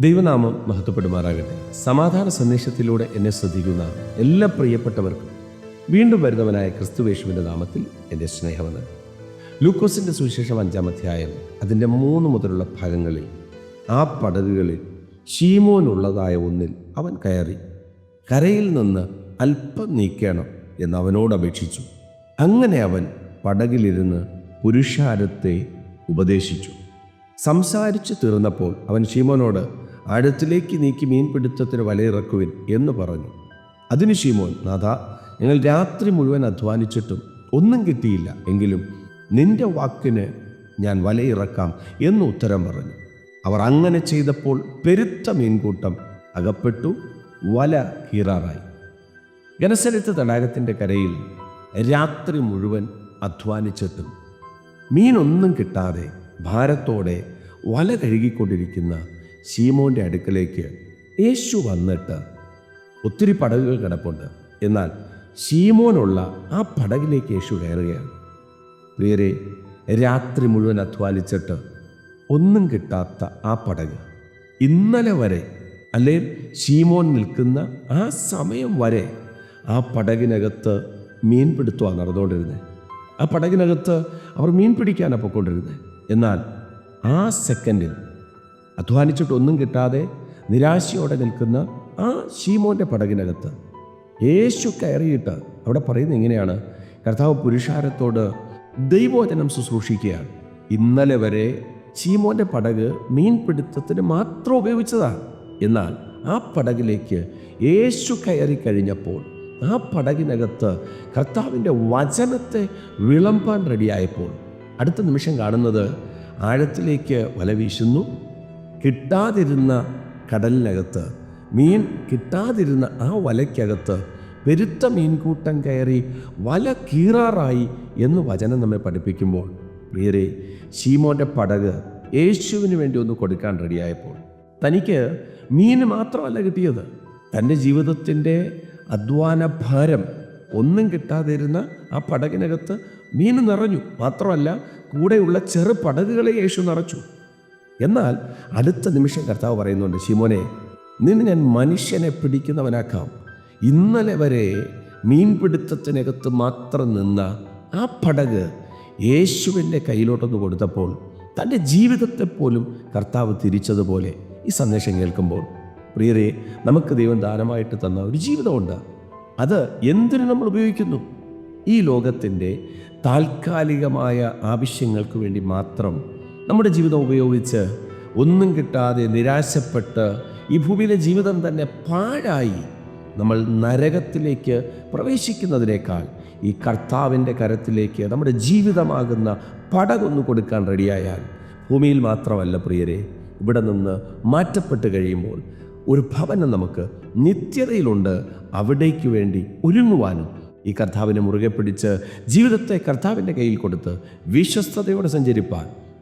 ദൈവനാമം മഹത്വപ്പെടുമാറാകട്ടെ. സമാധാന സന്ദേശത്തിലൂടെ എന്നെ ശ്രദ്ധിക്കുന്ന എല്ലാ പ്രിയപ്പെട്ടവർക്കും വീണ്ടും വരുന്നവനായ ക്രിസ്തുവേഷുവിന്റെ നാമത്തിൽ എന്റെ സ്നേഹമെന്ന് ലൂക്കോസിന്റെ സുവിശേഷം അഞ്ചാം അധ്യായം അതിന്റെ മൂന്ന് മുതലുള്ള ഭാഗങ്ങളിൽ ആ പടകുകളിൽ ഷീമോനുള്ളതായ ഒന്നിൽ അവൻ കയറി കരയിൽ നിന്ന് അല്പം നീക്കണം എന്ന് അവനോട് അപേക്ഷിച്ചു. അങ്ങനെ അവൻ പടകിലിരുന്ന് പുരുഷാരത്തെ ഉപദേശിച്ചു. സംസാരിച്ചു തീർന്നപ്പോൾ അവൻ ഷീമോനോട് ആഴത്തിലേക്ക് നീക്കി മീൻപിടുത്തത്തിന് വലയിറക്കുവിൻ എന്ന് പറഞ്ഞു. അതിന് ഷീമോൻ നാഥ ഞങ്ങൾ രാത്രി മുഴുവൻ അധ്വാനിച്ചിട്ടും ഒന്നും കിട്ടിയില്ല. എങ്കിലും നിന്റെ വാക്കിന് ഞാൻ വലയിറക്കാം എന്ന് ഉത്തരം പറഞ്ഞു. അവർ അങ്ങനെ ചെയ്തപ്പോൾ പെരുത്ത മീൻകൂട്ടം അകപ്പെട്ടു വല കീറാറായി. ഗനസരത്ത് തടാകത്തിന്റെ കരയിൽ രാത്രി മുഴുവൻ അധ്വാനിച്ചിട്ടും മീനൊന്നും കിട്ടാതെ ഭാരത്തോടെ വല കഴുകിക്കൊണ്ടിരിക്കുന്ന ശീമോന്റെ അടുക്കലേക്ക് യേശു വന്നിട്ട് ഒത്തിരി പടകുകൾ കിടപ്പുണ്ട്. എന്നാൽ ശീമോനുള്ള ആ പടകിലേക്ക് യേശു കയറുകയാണ്. പ്രിയരെ രാത്രി മുഴുവൻ അധ്വാനിച്ചിട്ട് ഒന്നും കിട്ടാത്ത ആ പടക് ഇന്നലെ വരെ അല്ലെ ശീമോൻ നിൽക്കുന്ന ആ സമയം വരെ ആ പടകിനകത്ത് മീൻ പിടുത്തമാണ് നടന്നുകൊണ്ടിരുന്നത് ആ പടകിനകത്ത് അവർ മീൻ പിടിക്കാനാണ് പൊക്കൊണ്ടിരുന്നത് എന്നാൽ ആ സെക്കൻഡിൽ അധ്വാനിച്ചിട്ടൊന്നും കിട്ടാതെ നിരാശയോടെ നിൽക്കുന്ന ആ ശീമോന്റെ പടകിനകത്ത് യേശു കയറിയിട്ട് അവിടെ പറയുന്നത് ഇങ്ങനെയാണ്. കർത്താവ് പുരുഷാരത്തോട് ദൈവവചനം ശുശ്രൂഷിക്കുകയാണ്. ഇന്നലെ വരെ ശീമോന്റെ പടക് മീൻപിടുത്തത്തിന് മാത്രം ഉപയോഗിച്ചതാണ് എന്നാൽ ആ പടകിലേക്ക് യേശു കയറി കഴിഞ്ഞപ്പോൾ ആ പടകിനകത്ത് കർത്താവിന്റെ വചനത്തെ വിളമ്പാൻ റെഡിയായപ്പോൾ അടുത്ത നിമിഷം കാണുന്നത് ആഴത്തിലേക്ക് വല വീശുന്നു കിട്ടാതിരുന്ന കടലിനകത്ത് മീൻ കിട്ടാതിരുന്ന ആ വലയ്ക്കകത്ത് പെരുത്ത മീൻകൂട്ടം കയറി വല കീറാറായി എന്ന് വചനം നമ്മെ പഠിപ്പിക്കുമ്പോൾ പ്രിയരെ ശീമോന്റെ പടക് യേശുവിന് വേണ്ടി ഒന്ന് കൊടുക്കാൻ റെഡിയായപ്പോൾ തനിക്ക് മീൻ മാത്രമല്ല കിട്ടിയത്. തന്റെ ജീവിതത്തിന്റെ അധ്വാന ഭാരം ഒന്നും കിട്ടാതിരുന്ന ആ പടകിനകത്ത് മീൻ നിറഞ്ഞു. മാത്രമല്ല കൂടെയുള്ള ചെറു പടകുകളെ യേശു നിറച്ചു. എന്നാൽ അടുത്ത നിമിഷം കർത്താവ് പറയുന്നുണ്ട് ശിമോനെ നിന്നെ ഞാൻ മനുഷ്യനെ പിടിക്കുന്നവനാക്കാം. ഇന്നലെ വരെ മീൻപിടുത്തത്തിനകത്ത് മാത്രം നിന്ന ആ പടക് യേശുവിന്റെ കയ്യിലോട്ടൊന്ന് കൊടുത്തപ്പോൾ തന്റെ ജീവിതത്തെ പോലും കർത്താവ് തിരിച്ചതുപോലെ ഈ സന്ദേശം കേൾക്കുമ്പോൾ. പ്രിയരെ നമുക്ക് ദൈവം ദാനമായിട്ട് തന്ന ഒരു ജീവിതമുണ്ട്. അത് എന്തിനു നമ്മൾ ഉപയോഗിക്കുന്നു? ഈ ലോകത്തിന്റെ താൽക്കാലികമായ ആവശ്യങ്ങൾക്ക് വേണ്ടി മാത്രം നമ്മുടെ ജീവിതം ഉപയോഗിച്ച് ഒന്നും കിട്ടാതെ നിരാശപ്പെട്ട് ഈ ഭൂമിയിലെ ജീവിതം തന്നെ പാഴായി നമ്മൾ നരകത്തിലേക്ക് പ്രവേശിക്കുന്നതിനേക്കാൾ ഈ കർത്താവിന്റെ കരത്തിലേക്ക് നമ്മുടെ ജീവിതമാകുന്ന പടകൊന്നു കൊടുക്കാൻ റെഡിയായാൽ ഭൂമിയിൽ മാത്രമല്ല പ്രിയരെ ഇവിടെ നിന്ന് മാറ്റപ്പെട്ട് കഴിയുമ്പോൾ ഒരു ഭവനം നമുക്ക് നിത്യതയിലുണ്ട്. അവിടേക്ക് വേണ്ടി ഒരുങ്ങുവാനും ഈ കർത്താവിനെ മുറുകെ പിടിച്ച് ജീവിതത്തെ കർത്താവിന്റെ കയ്യിൽ കൊടുത്ത് വിശ്വസ്തയോടെ സഞ്ചരിപ്പാൻ